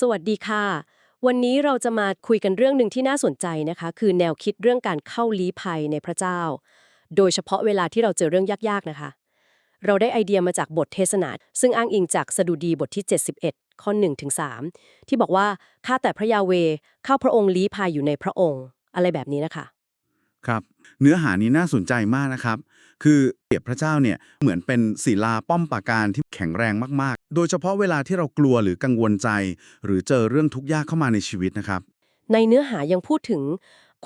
สวัสดีค่ะ วันนี้เราจะมาคุยกันเรื่องหนึ่งที่น่าสนใจนะคะ คือแนวคิดเรื่องการเข้าลี้ภัยในพระเจ้า โดยเฉพาะเวลาที่เราเจอเรื่องยากๆนะคะ เราได้ไอเดียมาจากบทเทศนา ซึ่งอ้างอิงจากสดุดีบทที่ 71 ข้อ1ถึง3ที่บอกว่าข้าแต่พระยาเวข้าพระองค์ลี้ภัยอยู่ในพระองค์ อะไรแบบนี้นะคะ ครับ เนื้อหานี้น่าสนใจมากนะครับ คือเปรียบพระเจ้าเนี่ยเหมือนเป็นศิลาป้อมปราการที่แข็งแรงมากๆ โดยเฉพาะเวลาที่เรากลัวหรือกังวลใจ หรือเจอเรื่องทุกข์ยากเข้ามาในชีวิตนะครับ ในเนื้อหายังพูดถึง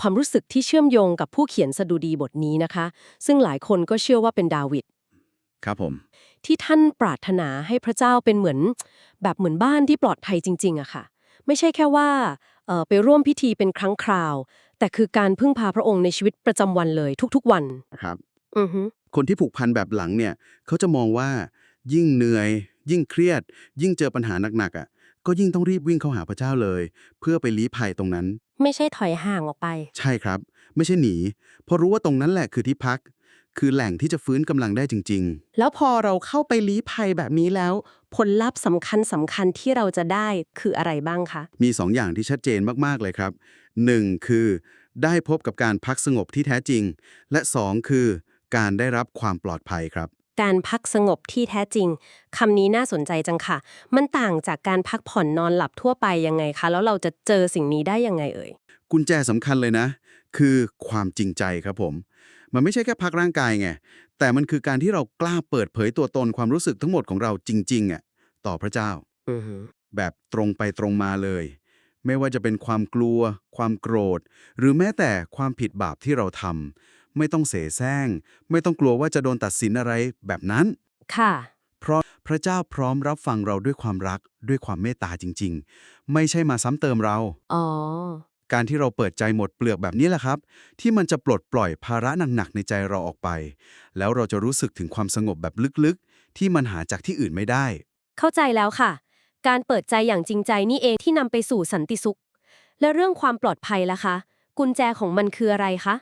ความรู้สึกที่เชื่อมโยงกับผู้เขียนสดุดีบทนี้นะคะ ซึ่งหลายคนก็เชื่อว่าเป็นดาวิดครับผม ที่ท่านปรารถนาให้พระเจ้าเป็นเหมือน แบบเหมือนบ้านที่ปลอดภัยจริงๆอะค่ะ ไม่ใช่แค่ว่าเอ่อ ไปร่วมพิธีเป็นครั้งคราว แต่คือการพึ่งพาพระองค์ในชีวิตประจำวันเลยทุกๆ วันนะครับ อือฮึคนที่ผูกพันแบบหลังเนี่ยเขาจะมองว่า ยิ่งเหนื่อย ยิ่งเครียด ยิ่งเจอปัญหาหนักๆอะ ก็ยิ่งต้องรีบวิ่งเข้าหาพระเจ้าเลย เพื่อไปลี้ภัยตรงนั้น ไม่ใช่ถอยห่างออกไป ใช่ครับ ไม่ใช่หนีเพราะรู้ว่าตรงนั้นแหละคือที่พัก คือแหล่งที่จะฟื้นกำลังได้จริง แล้วพอเราเข้าไปลี้ภัยแบบนี้แล้ว ผลลัพธ์สำคัญสำคัญที่เราจะได้คืออะไรบ้างคะๆมีสองอย่างที่ชัดเจนมาก ๆ เลยครับหนึ่งคือ ได้พบกับการพักสงบที่แท้จริง และสองคือ การได้รับความปลอดภัยครับ การพักสงบที่แท้จริงคำนี้น่าสนใจจังค่ะ มันต่างจากการพักผ่อนนอนหลับทั่วไปยังไงคะ แล้วเราจะเจอสิ่งนี้ได้ยังไงเอ่ย กุญแจสำคัญเลยนะ คือความจริงใจครับผม มันไม่ใช่แค่พักร่างกายไง แต่มันคือการที่เรากล้าเปิดเผยตัวตนความรู้สึกทั้งหมดของเราจริงๆอะต่อพระเจ้า อือฮึแบบตรงไปตรงมาเลย ไม่ว่าจะเป็นความกลัว ความโกรธ หรือแม้แต่ความผิดบาปที่เราทำไม่ต้องเสแสร้ง ไม่ต้องกลัวว่าจะโดนตัดสินอะไรแบบนั้น ค่ะ เพราะพระเจ้าพร้อมรับฟังเราด้วยความรักด้วยความเมตตาจริง ๆ ไม่ใช่มาซ้ำเติมเรา อ๋อ การที่เราเปิดใจหมดเปลือกแบบนี้แหละครับ ที่มันจะปลดปล่อยภาระหนักๆในใจเราออกไป แล้วเราจะรู้สึกถึงความสงบแบบลึกๆ ที่มันหาจากที่อื่นไม่ได้ เข้าใจแล้วค่ะ การเปิดใจอย่างจริงใจนี่เองที่นำไปสู่สันติสุข และเรื่องความปลอดภัยล่ะคะ กุญแจของมันคืออะไรคะ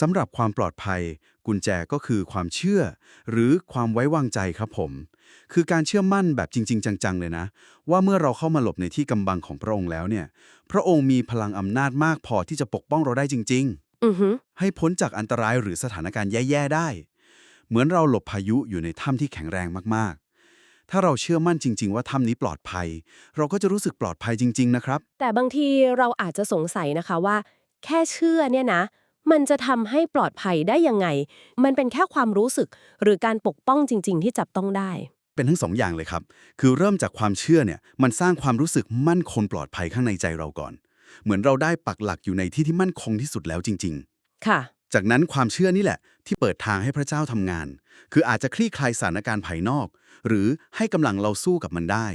สำหรับความปลอดภัย กุญแจก็คือความเชื่อ หรือความไว้วางใจครับผม คือการเชื่อมั่นแบบจริง ๆ จังๆ เลยนะ ว่าเมื่อเราเข้ามาหลบในที่กำบังของพระองค์แล้วเนี่ย พระองค์มีพลังอำนาจมากพอที่จะปกป้องเราได้จริงอือฮึๆให้พ้นจากอันตรายหรือสถานการณ์แย่ๆได้ เหมือนเราหลบพายุอยู่ในถ้ำที่แข็งแรงมากๆ ถ้าเราเชื่อมั่นจริง ๆ ว่าถ้ำนี้ปลอดภัย เราก็จะรู้สึกปลอดภัยจริง ๆ นะครับ แต่บางทีเราอาจจะสงสัยนะคะว่า แค่เชื่อเนี่ยนะมันจะทำให้ปลอดภัยได้ยังไง มันเป็นแค่ความรู้สึกหรือการปกป้องจริง ๆ ที่จับต้องได้ เป็นทั้งสองอย่างเลยครับ คือเริ่มจากความเชื่อเนี่ยมันสร้างความรู้สึกมั่นคงปลอดภัยข้างในใจเราก่อน เหมือนเราได้ปักหลักอยู่ในที่ที่มั่นคงที่สุดแล้วจริงค่ะๆจากนั้นความเชื่อนี่แหละ ที่เปิดทางให้พระเจ้าทำงาน คืออาจจะคลี่คลายสถานการณ์ภายนอก หรือให้กำลังเราสู้กับมันได้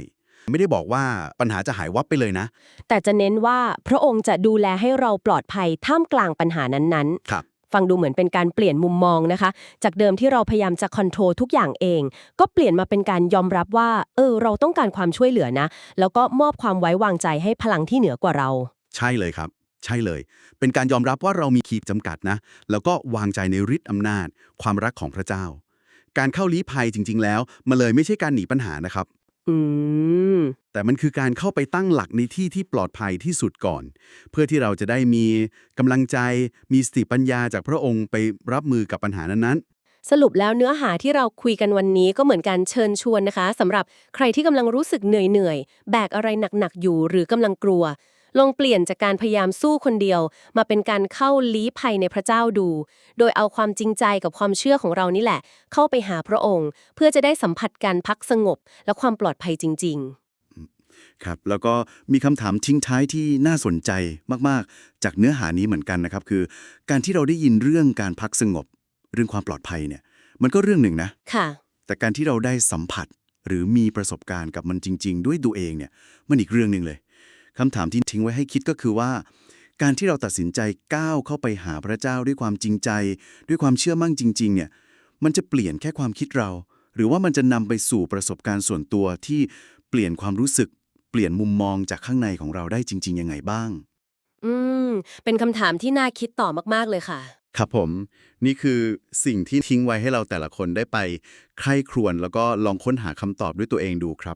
ไม่ได้บอกว่าปัญหาจะหายวับไปเลยนะ แต่จะเน้นว่าพระองค์จะดูแลให้เราปลอดภัยท่ามกลางปัญหานั้นๆ ครับ ฟังดูเหมือนเป็นการเปลี่ยนมุมมองนะคะ จากเดิมที่เราพยายามจะคอนโทรลทุกอย่างเอง ก็เปลี่ยนมาเป็นการยอมรับว่า เออ เราต้องการความช่วยเหลือนะ แล้วก็มอบความไว้วางใจให้พลังที่เหนือกว่าเรา ใช่เลยครับ ใช่เลย เป็นการยอมรับว่าเรามีขีดจำกัดนะ แล้วก็วางใจในฤทธิ์อำนาจ ความรักของพระเจ้า การเข้าลี้ภัยจริง ๆ แล้ว มันเลยไม่ใช่การหนีปัญหานะครับ อืม แต่มันคือการเข้าไปตั้งหลักในที่ที่ปลอดภัยที่สุดก่อน เพื่อที่เราจะได้มีกำลังใจมีสติปัญญาจากพระองค์ไปรับมือกับปัญหานั้นสรุปแล้วเนื้อหาที่เราคุยกันวันนี้ก็เหมือนการเชิญชวนนะคะสำหรับใครที่กำลังรู้สึกเหนื่อยๆ แบกอะไรหนักๆ อยู่หรือกำลังกลัว ลองเปลี่ยนจากการพยายามสู้คนเดียว มาเป็นการเข้าลี้ภัยในพระเจ้าดู โดยเอาความจริงใจกับความเชื่อของเรานี่แหละ เข้าไปหาพระองค์ เพื่อจะได้สัมผัสการพักสงบ และความปลอดภัยจริง ๆครับแล้วก็มีคำถามทิ้งท้ายที่น่าสนใจมาก ๆ จากเนื้อหานี้เหมือนกันนะครับ คือ การที่เราได้ยินเรื่องการพักสงบ เรื่องความปลอดภัยเนี่ย มันก็เรื่องหนึ่งนะๆค่ะ แต่การที่เราได้สัมผัสหรือมีประสบการณ์กับมันจริง ๆ ด้วยตัวเองเนี่ย มันอีกเรื่องหนึ่งเลย คำถามที่ทิ้งไว้ให้คิดก็คือว่า การที่เราตัดสินใจก้าวเข้าไปหาพระเจ้าด้วยความจริงใจ ด้วยความเชื่อมั่นจริง ๆ เนี่ย มันจะเปลี่ยนแค่ความคิดเรา หรือว่ามันจะนำไปสู่ประสบการณ์ส่วนตัวที่เปลี่ยนความรู้สึก เปลี่ยนมุมมองจากข้างในของเราได้จริง ๆ ยังไงบ้าง อืม เป็นคำถามที่น่าคิดต่อมากๆเลยค่ะ ครับผม นี่คือสิ่งที่ทิ้งไว้ให้เราแต่ละคนได้ไป ใคร่ครวญแล้วก็ลองค้นหาคำตอบด้วยตัวเองดูครับ